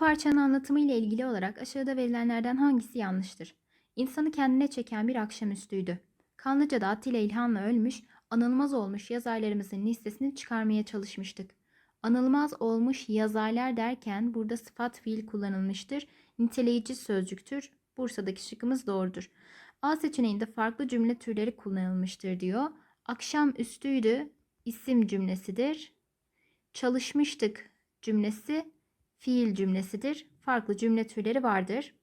parçanın anlatımı ile ilgili olarak aşağıda verilenlerden hangisi yanlıştır? İnsanı kendine çeken bir akşamüstüydü. Kanlıca'da Atilla İlhan'la ölmüş, anılmaz olmuş yazarlarımızın listesini çıkarmaya çalışmıştık. Anılmaz olmuş yazarlar derken burada sıfat fiil kullanılmıştır. Niteleyici sözcüktür. Bursa'daki şıkkımız doğrudur. A seçeneğinde farklı cümle türleri kullanılmıştır diyor. Akşam üstüydü isim cümlesidir. Çalışmıştık cümlesi fiil cümlesidir. Farklı cümle türleri vardır.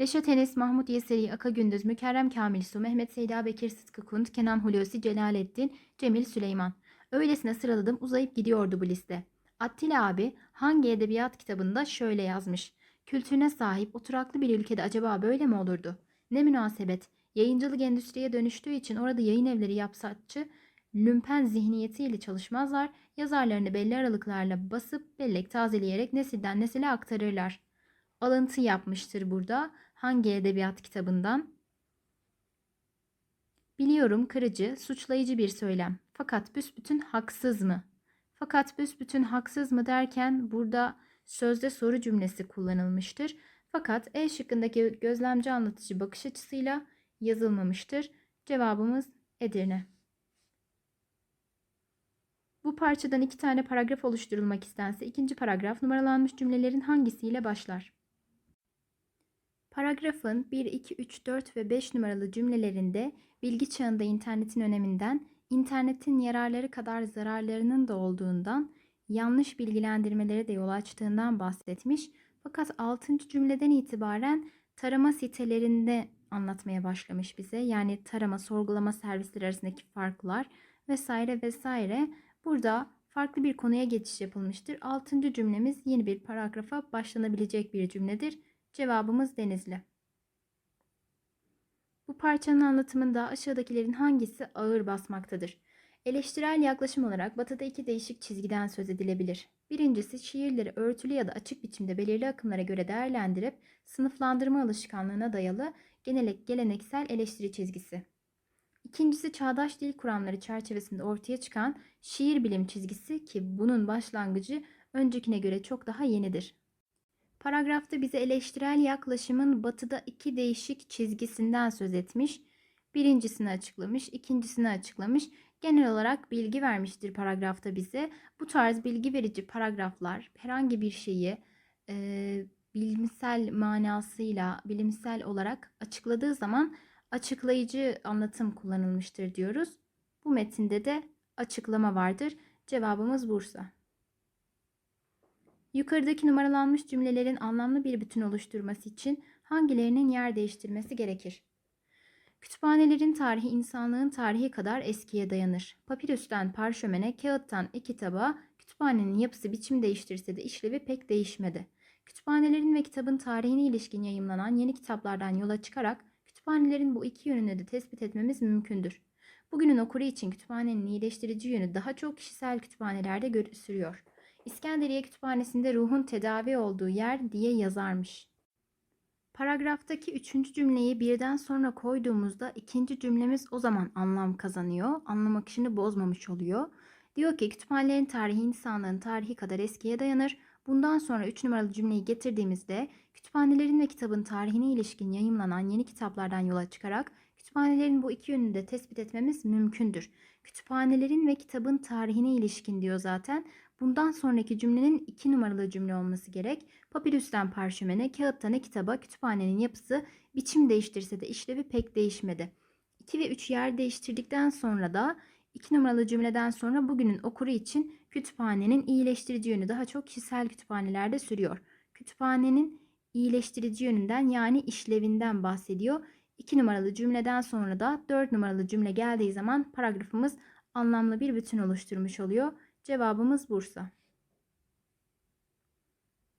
Reşat Enes, Mahmut Yeseri, Aka Gündüz, Mükerrem Kamil Su, Mehmet Seyda Bekir Sıtkı Kunt, Kenan Hulusi, Celalettin, Cemil Süleyman. Öylesine sıraladım uzayıp gidiyordu bu liste. Attila abi hangi edebiyat kitabında şöyle yazmış. Kültürüne sahip oturaklı bir ülkede acaba böyle mi olurdu? Ne münasebet. Yayıncılık endüstriye dönüştüğü için orada yayın evleri yapsatçı, lümpen zihniyetiyle çalışmazlar, yazarlarını belli aralıklarla basıp bellek tazeleyerek nesilden nesile aktarırlar. Alıntı yapmıştır burada. Hangi edebiyat kitabından? Biliyorum kırıcı, suçlayıcı bir söylem. Fakat büsbütün haksız mı? Fakat büsbütün haksız mı derken burada sözde soru cümlesi kullanılmıştır. Fakat E şıkkındaki gözlemci anlatıcı bakış açısıyla yazılmamıştır. Cevabımız Edirne. Bu parçadan iki tane paragraf oluşturulmak istense ikinci paragraf numaralanmış cümlelerin hangisiyle başlar? Paragrafın 1, 2, 3, 4 ve 5 numaralı cümlelerinde bilgi çağında internetin öneminden, internetin yararları kadar zararlarının da olduğundan, yanlış bilgilendirmelere de yol açtığından bahsetmiş. Fakat 6. cümleden itibaren tarama sitelerinde anlatmaya başlamış bize. Yani tarama, sorgulama servisleri arasındaki farklar vesaire vesaire. Burada farklı bir konuya geçiş yapılmıştır. 6. cümlemiz yeni bir paragrafa başlanabilecek bir cümledir. Cevabımız Denizli. Bu parçanın anlatımında aşağıdakilerin hangisi ağır basmaktadır? Eleştirel yaklaşım olarak batıda iki değişik çizgiden söz edilebilir. Birincisi şiirleri örtülü ya da açık biçimde belirli akımlara göre değerlendirip sınıflandırma alışkanlığına dayalı genelek geleneksel eleştiri çizgisi. İkincisi çağdaş dil kuramları çerçevesinde ortaya çıkan şiir bilim çizgisi ki bunun başlangıcı öncekine göre çok daha yenidir. Paragrafta bize eleştirel yaklaşımın batıda iki değişik çizgisinden söz etmiş. Birincisini açıklamış, ikincisini açıklamış. Genel olarak bilgi vermiştir paragrafta bize. Bu tarz bilgi verici paragraflar herhangi bir şeyi e, bilimsel manasıyla, bilimsel olarak açıkladığı zaman açıklayıcı anlatım kullanılmıştır diyoruz. Bu metinde de açıklama vardır. Cevabımız Bursa. Yukarıdaki numaralanmış cümlelerin anlamlı bir bütün oluşturması için hangilerinin yer değiştirmesi gerekir? Kütüphanelerin tarihi insanlığın tarihi kadar eskiye dayanır. Papirüsten parşömene, kağıttan e-kitaba, kütüphanenin yapısı biçim değiştirse de işlevi pek değişmedi. Kütüphanelerin ve kitabın tarihine ilişkin yayımlanan yeni kitaplardan yola çıkarak kütüphanelerin bu iki yönünü de tespit etmemiz mümkündür. Bugünün okuru için kütüphanenin iyileştirici yönü daha çok kişisel kütüphanelerde görülüyor. İskenderiye Kütüphanesi'nde ruhun tedavi olduğu yer diye yazarmış. Paragraftaki üçüncü cümleyi birden sonra koyduğumuzda ikinci cümlemiz o zaman anlam kazanıyor. Anlam akışını bozmamış oluyor. Diyor ki kütüphanelerin tarihi insanlığın tarihi kadar eskiye dayanır. Bundan sonra 3 numaralı cümleyi getirdiğimizde kütüphanelerin ve kitabın tarihine ilişkin yayımlanan yeni kitaplardan yola çıkarak kütüphanelerin bu iki yönünü de tespit etmemiz mümkündür. Kütüphanelerin ve kitabın tarihine ilişkin diyor zaten. Bundan sonraki cümlenin iki numaralı cümle olması gerek. Papirüsten parşömene, kağıttan kitaba, kütüphanenin yapısı biçim değiştirse de işlevi pek değişmedi. 2 ve 3 yer değiştirdikten sonra da 2 numaralı cümleden sonra bugünün okuru için kütüphanenin iyileştirici yönü daha çok kişisel kütüphanelerde sürüyor. Kütüphanenin iyileştirici yönünden yani işlevinden bahsediyor. 2 numaralı cümleden sonra da 4 numaralı cümle geldiği zaman paragrafımız anlamlı bir bütün oluşturmuş oluyor. Cevabımız Bursa.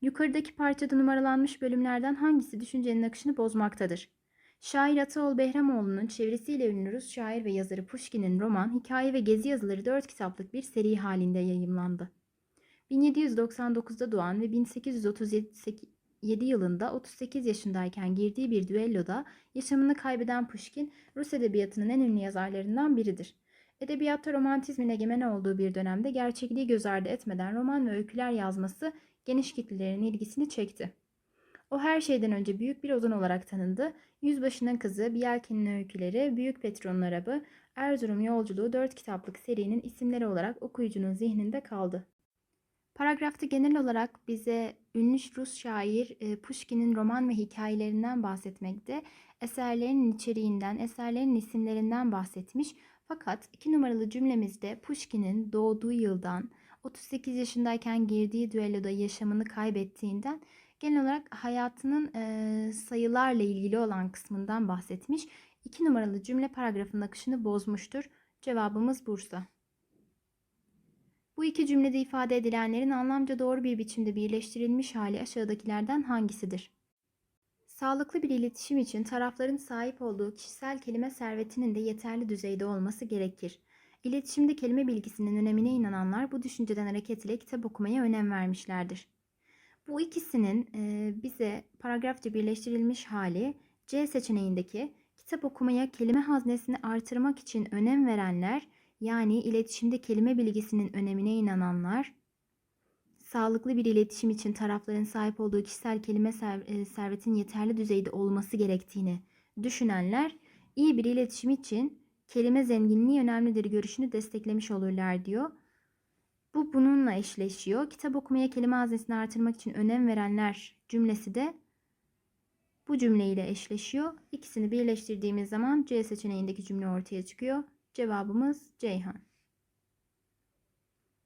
Yukarıdaki parçada numaralanmış bölümlerden hangisi düşüncenin akışını bozmaktadır? Şair Ataol Behramoğlu'nun çevresiyle ünlü Rus şair ve yazarı Pushkin'in roman, hikaye ve gezi yazıları 4 kitaplık bir seri halinde yayımlandı. 1799'da doğan ve 1837 yılında 38 yaşındayken girdiği bir düelloda yaşamını kaybeden Pushkin, Rus edebiyatının en ünlü yazarlarından biridir. Edebiyatta romantizmin egemen olduğu bir dönemde gerçekliği göz ardı etmeden roman ve öyküler yazması geniş kitlelerin ilgisini çekti. O her şeyden önce büyük bir ozan olarak tanındı. Yüzbaşının Kızı, Biyelkin'in Öyküleri, Büyük Petron'un Arabı, Erzurum Yolculuğu 4 kitaplık serinin isimleri olarak okuyucunun zihninde kaldı. Paragrafta genel olarak bize ünlü Rus şair e, Pushkin'in roman ve hikayelerinden bahsetmekte, eserlerinin içeriğinden, eserlerinin isimlerinden bahsetmiş. Fakat iki numaralı cümlemizde Pushkin'in doğduğu yıldan, 38 yaşındayken girdiği düelloda yaşamını kaybettiğinden genel olarak hayatının e, sayılarla ilgili olan kısmından bahsetmiş. İki numaralı cümle paragrafın akışını bozmuştur. Cevabımız Bursa. Bu iki cümlede ifade edilenlerin anlamca doğru bir biçimde birleştirilmiş hali aşağıdakilerden hangisidir? Sağlıklı bir iletişim için tarafların sahip olduğu kişisel kelime servetinin de yeterli düzeyde olması gerekir. İletişimde kelime bilgisinin önemine inananlar bu düşünceden hareketle kitap okumaya önem vermişlerdir. Bu ikisinin bize paragrafça birleştirilmiş hali C seçeneğindeki kitap okumaya kelime haznesini artırmak için önem verenler yani iletişimde kelime bilgisinin önemine inananlar, sağlıklı bir iletişim için tarafların sahip olduğu kişisel kelime servetin yeterli düzeyde olması gerektiğini düşünenler, iyi bir iletişim için kelime zenginliği önemlidir görüşünü desteklemiş olurlar diyor. Bu bununla eşleşiyor. Kitap okumaya kelime haznesini artırmak için önem verenler cümlesi de bu cümleyle eşleşiyor. İkisini birleştirdiğimiz zaman C seçeneğindeki cümle ortaya çıkıyor. Cevabımız Ceyhan.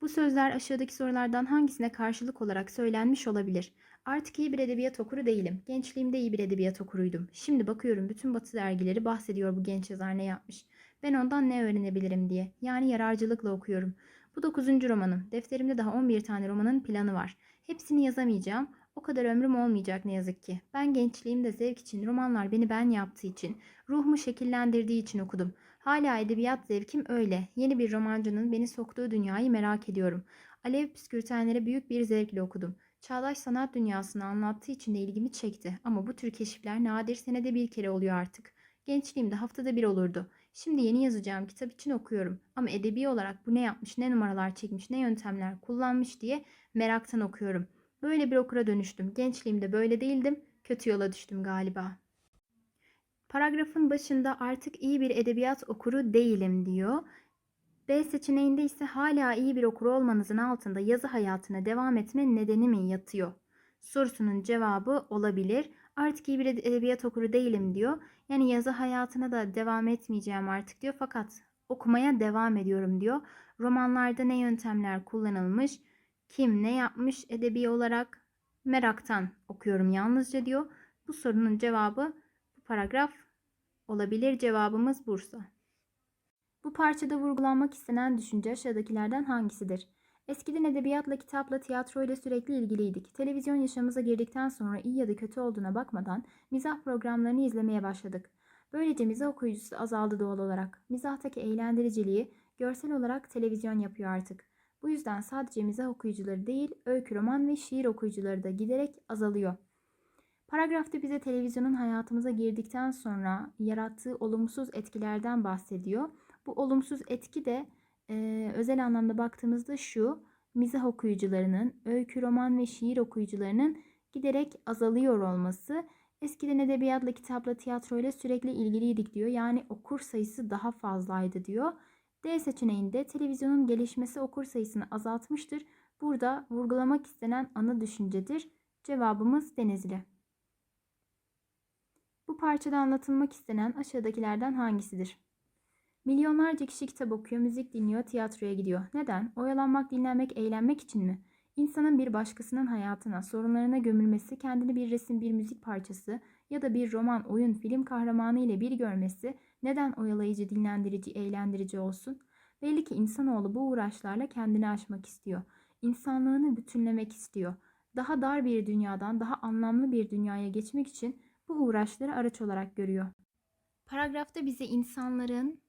Bu sözler aşağıdaki sorulardan hangisine karşılık olarak söylenmiş olabilir? Artık iyi bir edebiyat okuru değilim. Gençliğimde iyi bir edebiyat okuruydum. Şimdi bakıyorum bütün batı dergileri bahsediyor bu genç yazar ne yapmış. Ben ondan ne öğrenebilirim diye. Yani yararcılıkla okuyorum. Bu 9. romanım. Defterimde daha 11 tane romanın planı var. Hepsini yazamayacağım. O kadar ömrüm olmayacak ne yazık ki. Ben gençliğimde zevk için, romanlar beni ben yaptığı için, ruhumu şekillendirdiği için okudum. Hala edebiyat zevkim öyle. Yeni bir romancının beni soktuğu dünyayı merak ediyorum. Alev püskürtenleri büyük bir zevkle okudum. Çağdaş sanat dünyasını anlattığı için de ilgimi çekti. Ama bu tür keşifler nadir senede bir kere oluyor artık. Gençliğimde haftada bir olurdu. Şimdi yeni yazacağım kitap için okuyorum. Ama edebi olarak bu ne yapmış, ne numaralar çekmiş, ne yöntemler kullanmış diye meraktan okuyorum. Böyle bir okura dönüştüm. Gençliğimde böyle değildim. Kötü yola düştüm galiba. Paragrafın başında artık iyi bir edebiyat okuru değilim diyor. B seçeneğinde ise hala iyi bir okur olmanızın altında yazı hayatına devam etme nedeni mi yatıyor? Sorusunun cevabı olabilir. Artık iyi bir edebiyat okuru değilim diyor. Yani yazı hayatına da devam etmeyeceğim artık diyor. Fakat okumaya devam ediyorum diyor. Romanlarda ne yöntemler kullanılmış, kim ne yapmış edebi olarak meraktan okuyorum yalnızca diyor. Bu sorunun cevabı bu paragraf olabilir. Cevabımız Bursa. Bu parçada vurgulanmak istenen düşünce aşağıdakilerden hangisidir? Eskiden edebiyatla, kitapla, tiyatroyla sürekli ilgiliydik. Televizyon yaşamımıza girdikten sonra iyi ya da kötü olduğuna bakmadan mizah programlarını izlemeye başladık. Böylece mizah okuyucusu azaldı doğal olarak. Mizahtaki eğlendiriciliği görsel olarak televizyon yapıyor artık. Bu yüzden sadece mizah okuyucuları değil, öykü, roman ve şiir okuyucuları da giderek azalıyor. Paragrafta bize televizyonun hayatımıza girdikten sonra yarattığı olumsuz etkilerden bahsediyor. Bu olumsuz etki de e, özel anlamda baktığımızda şu, mizah okuyucularının, öykü, roman ve şiir okuyucularının giderek azalıyor olması. Eskiden edebiyatla, kitapla, tiyatroyla sürekli ilgiliydik diyor. Yani okur sayısı daha fazlaydı diyor. D seçeneğinde televizyonun gelişmesi okur sayısını azaltmıştır. Burada vurgulamak istenen ana düşüncedir. Cevabımız Denizli. Bu parçada anlatılmak istenen aşağıdakilerden hangisidir? Milyonlarca kişi kitap okuyor, müzik dinliyor, tiyatroya gidiyor. Neden? Oyalanmak, dinlenmek, eğlenmek için mi? İnsanın bir başkasının hayatına, sorunlarına gömülmesi, kendini bir resim, bir müzik parçası ya da bir roman, oyun, film kahramanı ile bir görmesi neden oyalayıcı, dinlendirici, eğlendirici olsun? Belli ki insanoğlu bu uğraşlarla kendini aşmak istiyor. İnsanlığını bütünlemek istiyor. Daha dar bir dünyadan daha anlamlı bir dünyaya geçmek için bu uğraşları araç olarak görüyor. Paragrafta bize insanların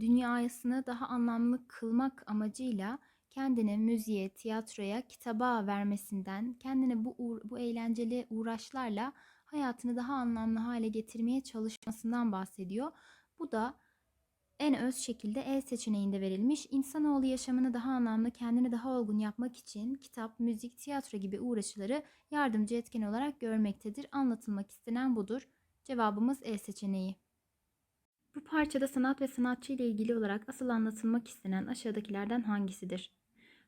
dünyasını daha anlamlı kılmak amacıyla kendine müziğe, tiyatroya, kitaba vermesinden, kendine bu bu eğlenceli uğraşlarla hayatını daha anlamlı hale getirmeye çalışmasından bahsediyor. Bu da en öz şekilde E seçeneğinde verilmiş. İnsanoğlu yaşamını daha anlamlı, kendini daha olgun yapmak için kitap, müzik, tiyatro gibi uğraşıları yardımcı etken olarak görmektedir. Anlatılmak istenen budur. Cevabımız E seçeneği. Bu parçada sanat ve sanatçı ile ilgili olarak asıl anlatılmak istenen aşağıdakilerden hangisidir?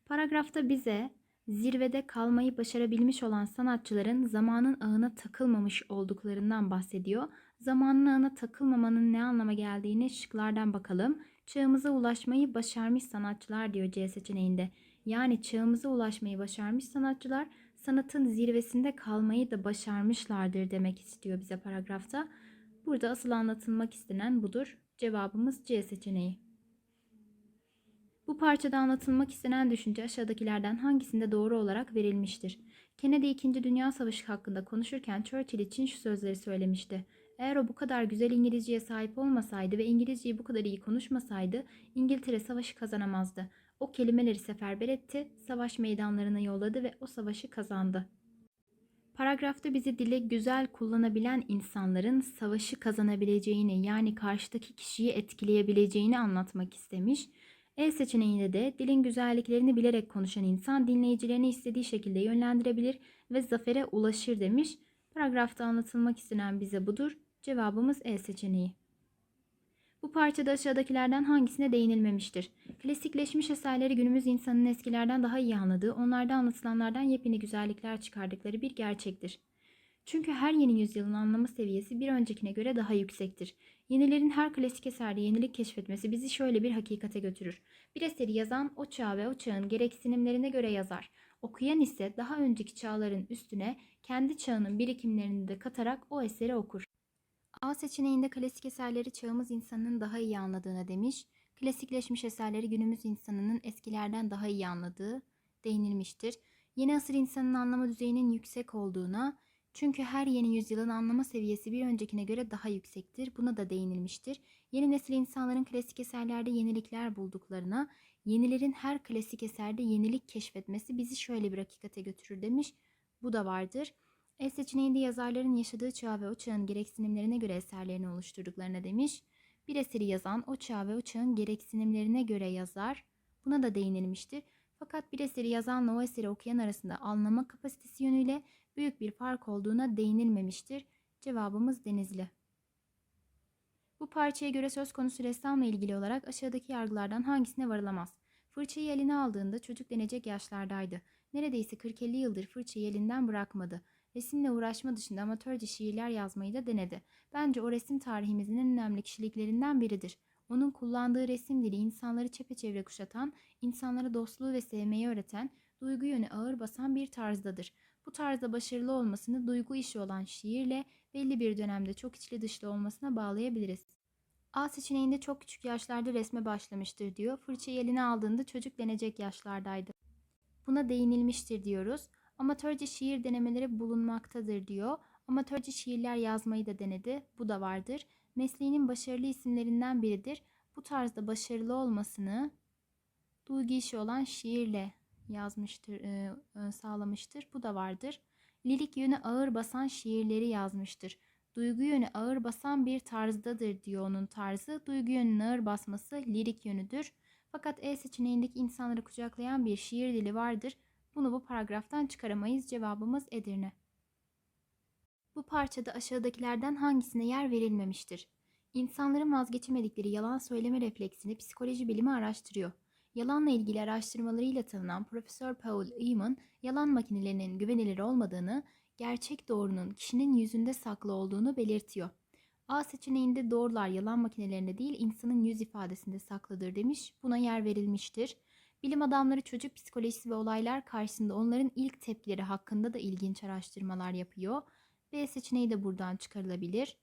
Paragrafta bize zirvede kalmayı başarabilmiş olan sanatçıların zamanın ağına takılmamış olduklarından bahsediyor. Zamanın ağına takılmamanın ne anlama geldiğini şıklardan bakalım. Çağımıza ulaşmayı başarmış sanatçılar diyor C seçeneğinde. Yani çağımıza ulaşmayı başarmış sanatçılar sanatın zirvesinde kalmayı da başarmışlardır demek istiyor bize paragrafta. Burada asıl anlatılmak istenen budur. Cevabımız C seçeneği. Bu parçada anlatılmak istenen düşünce aşağıdakilerden hangisinde doğru olarak verilmiştir? Kennedy 2. Dünya Savaşı hakkında konuşurken Churchill için şu sözleri söylemişti. Eğer o bu kadar güzel İngilizceye sahip olmasaydı ve İngilizceyi bu kadar iyi konuşmasaydı İngiltere savaşı kazanamazdı. O kelimeleri seferber etti, savaş meydanlarına yolladı ve o savaşı kazandı. Paragrafta bizi dili güzel kullanabilen insanların savaşı kazanabileceğini yani karşıdaki kişiyi etkileyebileceğini anlatmak istemiş. E seçeneğinde de dilin güzelliklerini bilerek konuşan insan dinleyicilerini istediği şekilde yönlendirebilir ve zafere ulaşır demiş. Paragrafta anlatılmak istenen bize budur. Cevabımız E seçeneği. Bu parçada aşağıdakilerden hangisine değinilmemiştir? Klasikleşmiş eserleri günümüz insanın eskilerden daha iyi anladığı, onlarda anlatılanlardan yepyeni güzellikler çıkardıkları bir gerçektir. Çünkü her yeni yüzyılın anlamı seviyesi bir öncekine göre daha yüksektir. Yenilerin her klasik eserde yenilik keşfetmesi bizi şöyle bir hakikate götürür. Bir eseri yazan o çağ ve o çağın gereksinimlerine göre yazar. Okuyan ise daha önceki çağların üstüne kendi çağının birikimlerini de katarak o eseri okur. A seçeneğinde klasik eserleri çağımız insanının daha iyi anladığına demiş. Klasikleşmiş eserleri günümüz insanının eskilerden daha iyi anladığı değinilmiştir. Yeni asır insanın anlama düzeyinin yüksek olduğuna, çünkü her yeni yüzyılın anlama seviyesi bir öncekine göre daha yüksektir. Buna da değinilmiştir. Yeni nesil insanların klasik eserlerde yenilikler bulduklarına, yenilerin her klasik eserde yenilik keşfetmesi bizi şöyle bir hakikate götürür demiş. Bu da vardır. E seçeneğinde yazarların yaşadığı çağ ve o çağın gereksinimlerine göre eserlerini oluşturduklarına demiş. Bir eseri yazan o çağ ve o çağın gereksinimlerine göre yazar. Buna da değinilmiştir. Fakat bir eseri yazanla o eseri okuyan arasında anlama kapasitesi yönüyle büyük bir fark olduğuna değinilmemiştir. Cevabımız Denizli. Bu parçaya göre söz konusu ressamla ilgili olarak aşağıdaki yargılardan hangisine varılamaz? Fırçayı eline aldığında çocuk denecek yaşlardaydı. Neredeyse 40-50 yıldır fırçayı elinden bırakmadı. Resimle uğraşma dışında amatörce şiirler yazmayı da denedi. Bence o resim tarihimizin en önemli kişiliklerinden biridir. Onun kullandığı resim dili insanları çepeçevre kuşatan, insanlara dostluğu ve sevmeyi öğreten, duygu yönü ağır basan bir tarzdadır. Bu tarzda başarılı olmasını duygu işi olan şiirle belli bir dönemde çok içli dışlı olmasına bağlayabiliriz. A seçeneğinde çok küçük yaşlarda resme başlamıştır diyor. Fırçayı eline aldığında çocuk denecek yaşlardaydı. Buna değinilmiştir diyoruz. Amatörce şiir denemeleri bulunmaktadır diyor. Amatörce şiirler yazmayı da denedi. Bu da vardır. Mesleğinin başarılı isimlerinden biridir. Bu tarzda başarılı olmasını duygu işi olan şiirle yazmıştır, e, e, sağlamıştır. Bu da vardır. Lirik yönü ağır basan şiirleri yazmıştır. Duygu yönü ağır basan bir tarzdadır diyor onun tarzı. Duygu yönünün ağır basması lirik yönüdür. Fakat E seçeneğindeki insanları kucaklayan bir şiir dili vardır. Bunu bu paragraftan çıkaramayız. Cevabımız Edirne. Bu parçada aşağıdakilerden hangisine yer verilmemiştir? İnsanların vazgeçemedikleri yalan söyleme refleksini psikoloji bilimi araştırıyor. Yalanla ilgili araştırmalarıyla tanınan Profesör Paul Eman, yalan makinelerinin güvenilir olmadığını, gerçek doğrunun kişinin yüzünde saklı olduğunu belirtiyor. A seçeneğinde doğrular yalan makinelerinde değil insanın yüz ifadesinde saklıdır demiş. Buna yer verilmiştir. Bilim adamları çocuk psikolojisi ve olaylar karşısında onların ilk tepkileri hakkında da ilginç araştırmalar yapıyor. B seçeneği de buradan çıkarılabilir.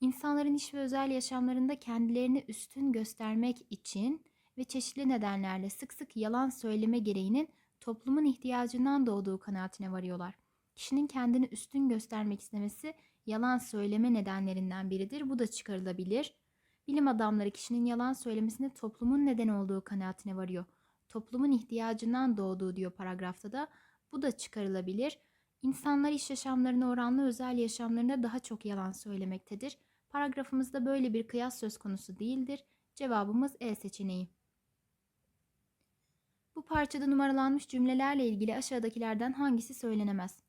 İnsanların iş ve özel yaşamlarında kendilerini üstün göstermek için ve çeşitli nedenlerle sık sık yalan söyleme gereğinin toplumun ihtiyacından doğduğu kanaatine varıyorlar. Kişinin kendini üstün göstermek istemesi yalan söyleme nedenlerinden biridir. Bu da çıkarılabilir. Bilim adamları kişinin yalan söylemesine toplumun neden olduğu kanaatine varıyor. Toplumun ihtiyacından doğduğu diyor paragrafta da. Bu da çıkarılabilir. İnsanlar iş yaşamlarına oranla özel yaşamlarında daha çok yalan söylemektedir. Paragrafımızda böyle bir kıyas söz konusu değildir. Cevabımız E seçeneği. Bu parçada numaralanmış cümlelerle ilgili aşağıdakilerden hangisi söylenemez?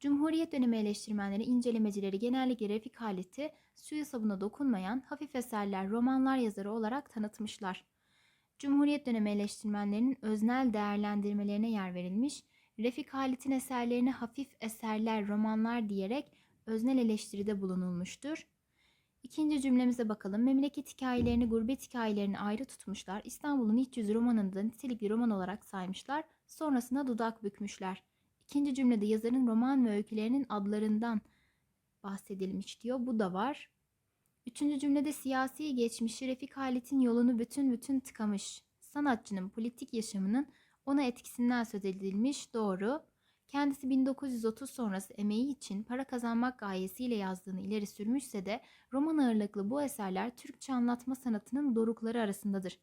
Cumhuriyet dönemi eleştirmenleri, incelemecileri genellikle Refik Halit'i suya sabuna dokunmayan hafif eserler, romanlar yazarı olarak tanıtmışlar. Cumhuriyet dönemi eleştirmenlerinin öznel değerlendirmelerine yer verilmiş, Refik Halit'in eserlerine hafif eserler, romanlar diyerek öznel eleştiride bulunulmuştur. İkinci cümlemize bakalım. Memleket hikayelerini, gurbet hikayelerini ayrı tutmuşlar. İstanbul'un iç yüzü romanını da nitelikli roman olarak saymışlar. Sonrasında dudak bükmüşler. İkinci cümlede yazarın roman ve öykülerinin adlarından bahsedilmiş diyor. Bu da var. Üçüncü cümlede siyasi geçmişi Refik Halit'in yolunu bütün bütün tıkamış. Sanatçının politik yaşamının ona etkisinden söz edilmiş. Doğru. Kendisi 1930 sonrası emeği için para kazanmak gayesiyle yazdığını ileri sürmüşse de roman ağırlıklı bu eserler Türkçe anlatma sanatının dorukları arasındadır.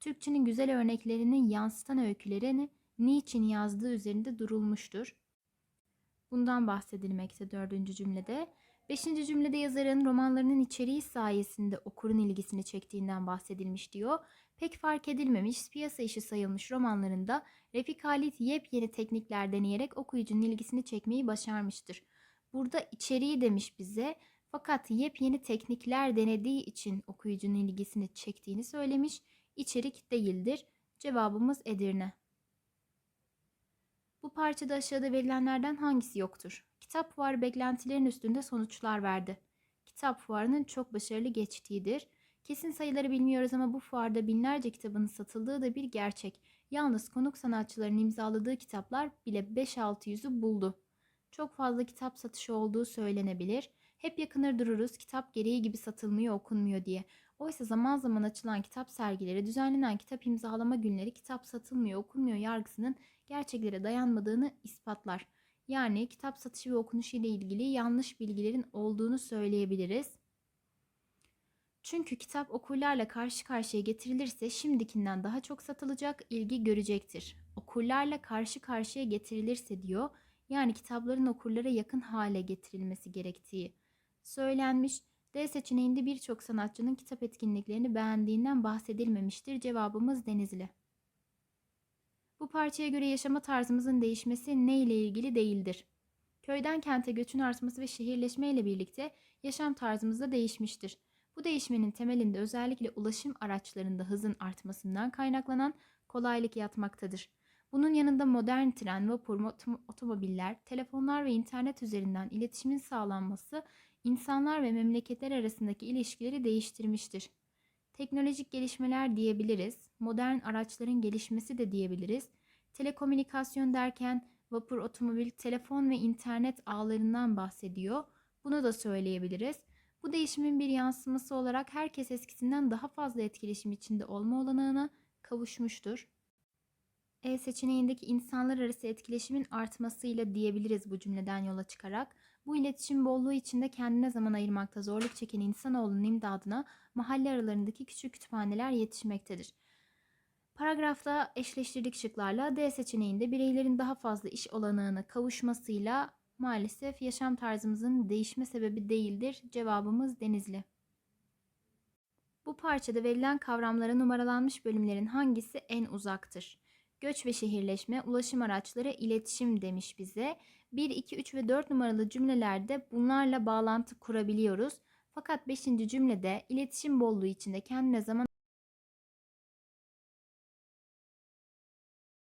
Türkçenin güzel örneklerini yansıtan öykülerini niçin yazdığı üzerinde durulmuştur. Bundan bahsedilmekte dördüncü cümlede. Beşinci cümlede yazarın romanlarının içeriği sayesinde okurun ilgisini çektiğinden bahsedilmiş diyor. Pek fark edilmemiş, piyasa işi sayılmış romanlarında Refik Halit yepyeni teknikler deneyerek okuyucunun ilgisini çekmeyi başarmıştır. Burada içeriği demiş bize fakat yepyeni teknikler denediği için okuyucunun ilgisini çektiğini söylemiş. İçerik değildir. Cevabımız Edirne. Bu parçada aşağıda verilenlerden hangisi yoktur? Kitap fuarı beklentilerin üstünde sonuçlar verdi. Kitap fuarının çok başarılı geçtiğidir. Kesin sayıları bilmiyoruz ama bu fuarda binlerce kitabın satıldığı da bir gerçek. Yalnız konuk sanatçıların imzaladığı kitaplar bile 5-600'ü buldu. Çok fazla kitap satışı olduğu söylenebilir. Hep yakınır dururuz kitap gereği gibi satılmıyor okunmuyor diye. Oysa zaman zaman açılan kitap sergileri, düzenlenen kitap imzalama günleri kitap satılmıyor okunmuyor yargısının gerçeklere dayanmadığını ispatlar. Yani kitap satışı ve okunuşu ile ilgili yanlış bilgilerin olduğunu söyleyebiliriz. Çünkü kitap okurlarla karşı karşıya getirilirse şimdikinden daha çok satılacak, ilgi görecektir. Okurlarla karşı karşıya getirilirse diyor, yani kitapların okurlara yakın hale getirilmesi gerektiği söylenmiş. D seçeneğinde birçok sanatçının kitap etkinliklerini beğendiğinden bahsedilmemiştir. Cevabımız Denizli. Bu parçaya göre yaşama tarzımızın değişmesi ne ile ilgili değildir? Köyden kente göçün artması ve şehirleşme ile birlikte yaşam tarzımız da değişmiştir. Bu değişmenin temelinde özellikle ulaşım araçlarında hızın artmasından kaynaklanan kolaylık yatmaktadır. Bunun yanında modern tren, vapur, otomobiller, telefonlar ve internet üzerinden iletişimin sağlanması insanlar ve memleketler arasındaki ilişkileri değiştirmiştir. Teknolojik gelişmeler diyebiliriz, modern araçların gelişmesi de diyebiliriz. Telekomünikasyon derken vapur, otomobil, telefon ve internet ağlarından bahsediyor. Bunu da söyleyebiliriz. Bu değişimin bir yansıması olarak herkes eskisinden daha fazla etkileşim içinde olma olanağına kavuşmuştur. E seçeneğindeki insanlar arası etkileşimin artmasıyla diyebiliriz bu cümleden yola çıkarak. Bu iletişim bolluğu içinde kendine zaman ayırmakta zorluk çeken insanoğlunun imdadına mahalle aralarındaki küçük kütüphaneler yetişmektedir. Paragrafta eşleştirdik şıklarla D seçeneğinde bireylerin daha fazla iş olanağına kavuşmasıyla maalesef yaşam tarzımızın değişme sebebi değildir. Cevabımız Denizli. Bu parçada verilen kavramlara numaralanmış bölümlerin hangisi en uzaktır? Göç ve şehirleşme, ulaşım araçları, iletişim demiş bize. 1, 2, 3 ve 4 numaralı cümlelerde bunlarla bağlantı kurabiliyoruz. Fakat 5. cümlede iletişim bolluğu içinde kendine zaman